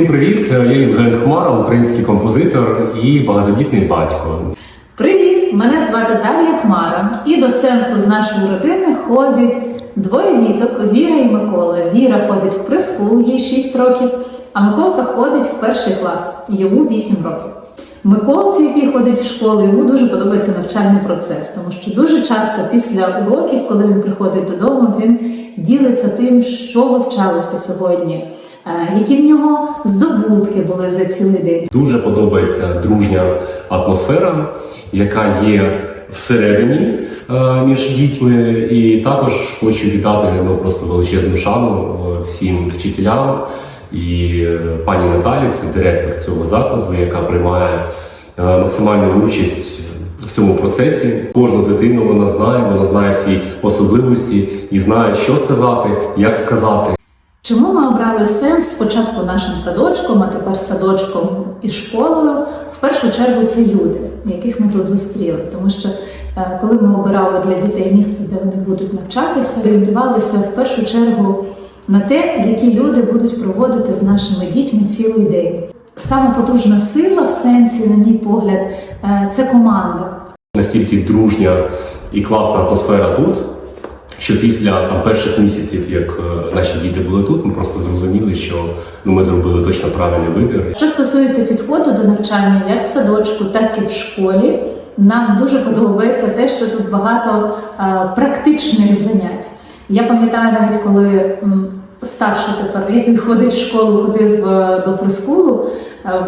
Всім привіт! Я Євген Хмара, український композитор і багатодітний батько. Привіт! Мене звати Дар'я Хмара, і до сенсу з нашої родини ходить двоє діток Віра і Микола. Віра ходить в прескул, їй 6 років, а Миколка ходить в перший клас, йому 8 років. Миколці, який ходить в школу, йому дуже подобається навчальний процес, тому що дуже часто після уроків, коли він приходить додому, він ділиться тим, що вивчалося сьогодні, е, які в нього здобутки були за цілий день. Дуже подобається дружня атмосфера, яка є всередині е, між дітьми. І також хочу віддати ну, просто величезну шану е, всім вчителям і е, пані Наталі, це директор цього закладу, яка приймає е, максимальну участь. В цьому процесі кожну дитину вона знає, вона знає всі особливості і знає, що сказати, як сказати. Чому ми обрали сенс спочатку нашим садочком, а тепер садочком і школою? В першу чергу це люди, яких ми тут зустріли. Тому що е, коли ми обирали для дітей місце, де вони будуть навчатися, орієнтувалися в першу чергу на те, які люди будуть проводити з нашими дітьми цілий день. Сама потужна сила в сенсі, на мій погляд, е, це команда. настільки дружня і класна атмосфера тут, що після там, перших місяців, як е, наші діти були тут, ми просто зрозуміли, що ну, ми зробили точно правильний вибір. Що стосується підходу до навчання, як в садочку, так і в школі, нам дуже подобається те, що тут багато е, практичних занять. Я пам'ятаю навіть, коли старший тепер, який ходить в школу, ходив е, до прискулу,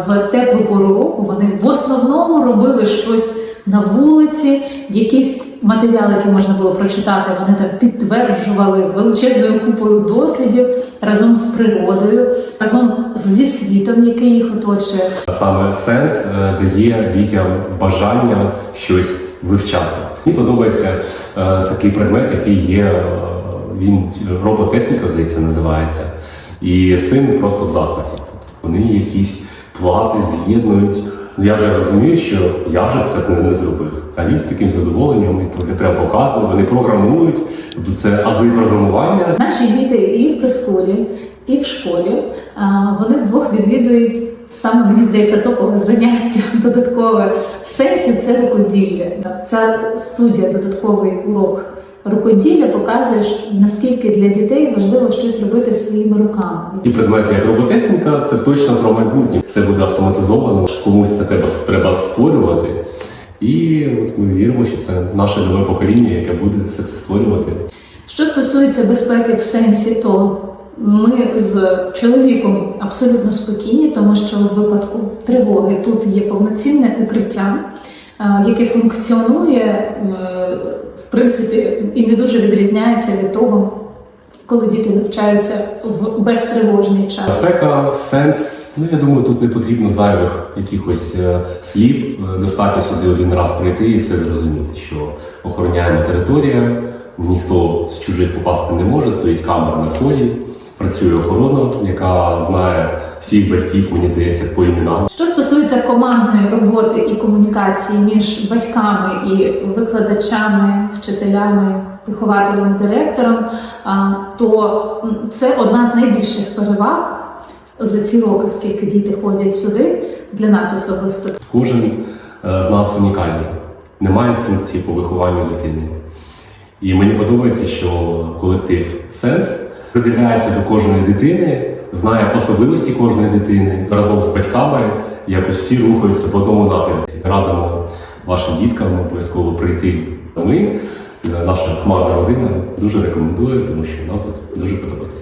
в теплу пору року вони в основному робили щось на вулиці, якісь матеріали, які можна було прочитати, вони там підтверджували величезною купою дослідів разом з природою, разом зі світом, який їх оточує. Саме сенс е, дає дітям бажання щось вивчати. Мені подобається е, такий предмет, який є. е, Він роботехніка, здається, називається. І син просто в захваті. Тобто вони якісь плати з'єднують. Ну я вже розумію, що я вже це не, зробив. А він з таким задоволенням і прям показую, вони програмують, це ази програмування. Наші діти і в присколі, і в школі вони вдвох відвідують саме мені здається топове заняття додаткове в сенсі це рукоділля. Ця студія, додатковий урок рукоділля показує, наскільки для дітей важливо щось робити своїми руками. Ті предмети, як роботехніка, це точно про майбутнє. Все буде автоматизовано, комусь це треба, треба створювати. І от ми віримо, що це наше нове покоління, яке буде все це створювати. Що стосується безпеки в сенсі, то ми з чоловіком абсолютно спокійні, тому що в випадку тривоги тут є повноцінне укриття, е, яке функціонує е, принципі і не дуже відрізняється від того, коли діти навчаються в безтривожний час. Безпека, сенс. Ну я думаю, тут не потрібно зайвих якихось е, слів. Е, Достатньо сюди один раз прийти і все зрозуміти, що охороняємо територія, ніхто з чужих попасти не може, стоїть камера на вході, працює охорона, яка знає всіх батьків, мені здається, по іменам. Що стосується командної роботи і комунікації між батьками і викладачами, вчителями, вихователями, директором, то це одна з найбільших переваг за ці роки, скільки діти ходять сюди для нас особисто. Кожен е, з нас унікальний. Немає інструкції по вихованню дитини. І мені подобається, що колектив Сенс придивляється до кожної дитини, знає особливості кожної дитини разом з батьками, якось всі рухаються в одному напрямку. Радимо вашим діткам обов'язково прийти. Ми, е, наша хмарна родина, дуже рекомендує, тому що нам тут дуже подобається.